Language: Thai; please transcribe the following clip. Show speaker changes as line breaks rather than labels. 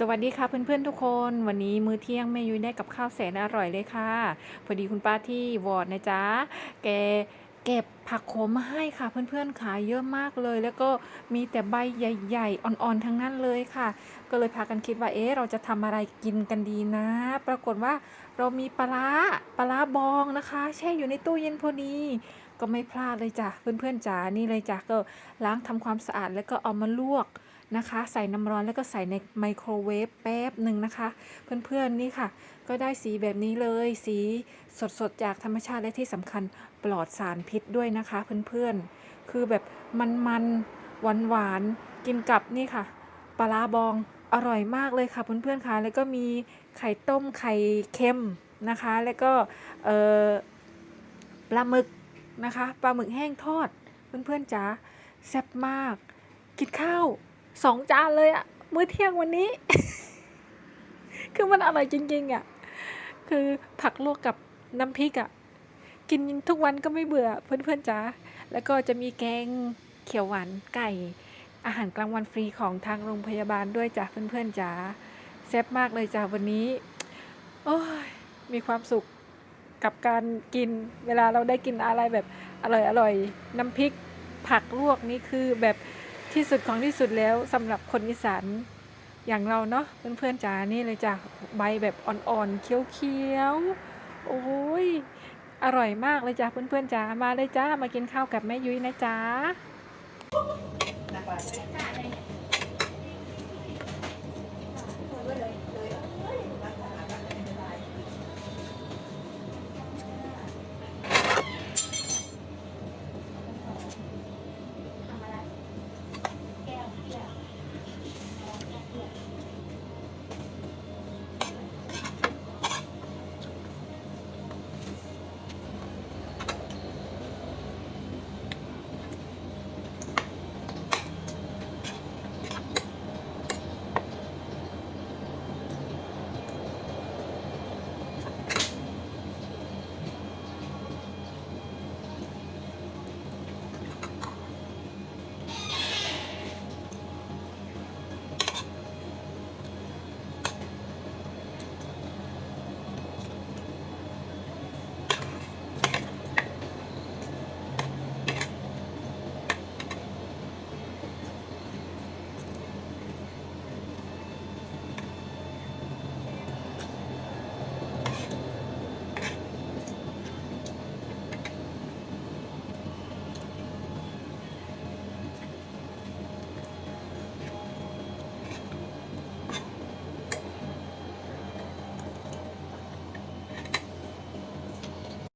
สวัสดีค่ะเพื่อนๆทุกคน วันนี้มื้อเที่ยงแม่ยุ้ยได้กับข้าวแสนอร่อยเลยค่ะ พอดีคุณป้าที่วอร์ดนะจ๊ะ แกเก็บผักโขมมาให้ค่ะเพื่อนๆขายเยอะมากเลย แล้วก็มีแต่ใบใหญ่ๆ อ่อนๆทั้งนั้นเลยค่ะ ก็เลยพากันคิดว่าเอ๊ะเราจะทำอะไรกินกันดีนะ ปรากฏว่าเรามีปลาร้าปลาร้าบองนะคะ แช่อยู่ในตู้เย็นพอดีก็ไม่พลาดเลยจ้ะเพื่อนๆจ๋านี่เลยจ้ะก็ล้างทำความสะอาดแล้วก็เอามาลวก นะคะ ใส่น้ำร้อนแล้วก็ใส่ในไมโครเวฟแป๊บหนึ่งนะคะ เพื่อนๆนี่ค่ะ ก็ได้สีแบบนี้เลย สีสดๆจากธรรมชาติและที่สำคัญปลอดสารพิษด้วยนะคะ เพื่อนๆ คือแบบมันๆหวานๆกินกับนี่ค่ะปลาร้าบองอร่อยมากเลยค่ะเพื่อนๆค่ะแล้วก็มีไข่ต้มไข่เค็มนะคะ แล้วก็ปลาหมึกนะคะปลาหมึกแห้งทอดเพื่อนๆจ๋าแซ่บมาก กินข้าว สองจานเลยอะมื้อเที่ยงวันนี้ คือมันอร่อยจริง ๆอะคือผักลวกกับน้ำพริกอะกินทุกวันก็ไม่เบื่อเพื่อนๆจ๋าแล้วก็จะมีแกงเขียวหวานไก่ อาหารกลางวันฟรีของทางโรงพยาบาลด้วยจ้ะเพื่อนๆจ๋าแซ่บมากเลยจ้ะวันนี้ โอ้ยมีความสุขกับการกินเวลาเราได้กินอะไรแบบอร่อยๆน้ำพริกผักลวกนี่คือแบบ ที่สุดของที่สุดแล้วสำหรับคนอีสานอย่างเราเนาะเพื่อนๆจ๋านี่เลยจ้ะใบแบบอ่อนๆเขียวๆโอ้ยอร่อยมากเลยจ้ะเพื่อนๆจ๋ามาเลยจ้ามากินข้าวกับแม่ยุ้ยนะจ๊ะ